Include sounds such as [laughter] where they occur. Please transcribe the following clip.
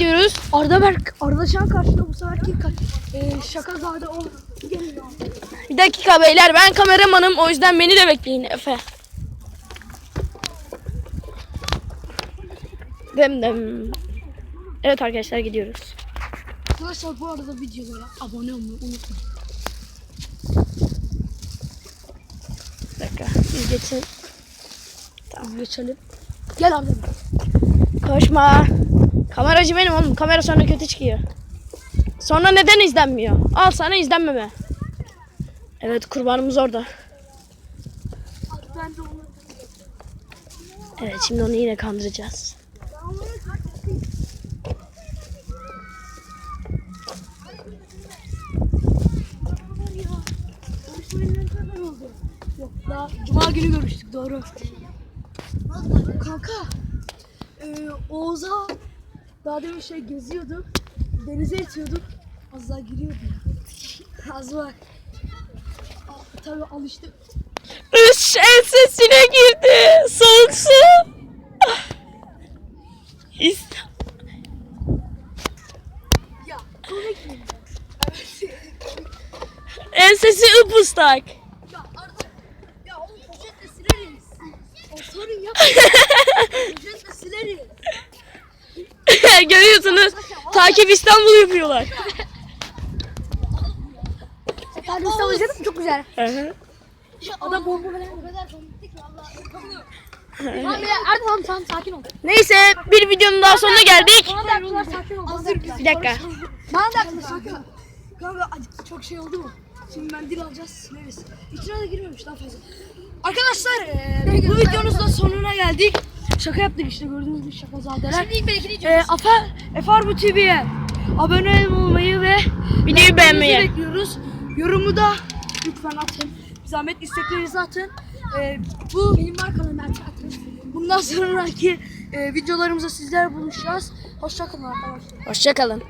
gidiyoruz. Arda Berk, Arda Şan karşıda bu seferki e, Şakazade o geliyor. Bir dakika beyler ben kameramanım o yüzden beni de bekleyin Efe. Dem dem. Evet arkadaşlar gidiyoruz. Arkadaşlar bu arada videolara abone olmayı unutmayın. Bir dakika biz geçelim. Tamam geçelim. Gel Berk. Koşma. Kameracı benim oğlum. Kamera sonra kötü çıkıyor. Sonra neden izlenmiyor? Al sana izlenmeme. Evet kurbanımız orada. Evet şimdi onu yine kandıracağız. Yok daha Cuma günü görüştük doğru. Kanka e, Oğuz'a daha demin şey geziyorduk. Denize itiyorduk. Az daha giriyordu. Az var. Aa, Tabii alıştık. Üş ensesine girdi. Soğuk su. Ya komik mi? Ensesi ıpıslak. Ya Arda. Ya onu poşetle sileriz. O sorun yok. [laughs] poşetle sileriz. [laughs] Görüyorsunuz. Takip İstanbul yapıyorlar. Ben İstanbul izledim çok güzel. Hı hı. Adam bomba veren o kadar komikti ki valla. Tamam ya Arda tamam tamam sakin ol. Neyse bir videonun daha sonuna geldik. Bana da aklılar sakin ol. Hazır Bir dakika. Bana da aklılar sakin ol. Kanka çok şey oldu mu? Şimdi mendil alacağız sileriz. İçine de girmemiş daha fazla. Arkadaşlar eee, bu videonun da sonuna geldik. Şaka yaptık işte gördüğünüz gibi şaka zadeler. Şimdi ilk belki e, Afer, Efar bu TV'ye abone olmayı ve Videoyu beğenmeyi. bekliyoruz. Yorumu da lütfen atın. Zahmet isteklerinizi atın. Ee, bu benim markamı atın. Bundan sonraki e, videolarımızda sizler buluşacağız. Hoşçakalın arkadaşlar. Hoşçakalın.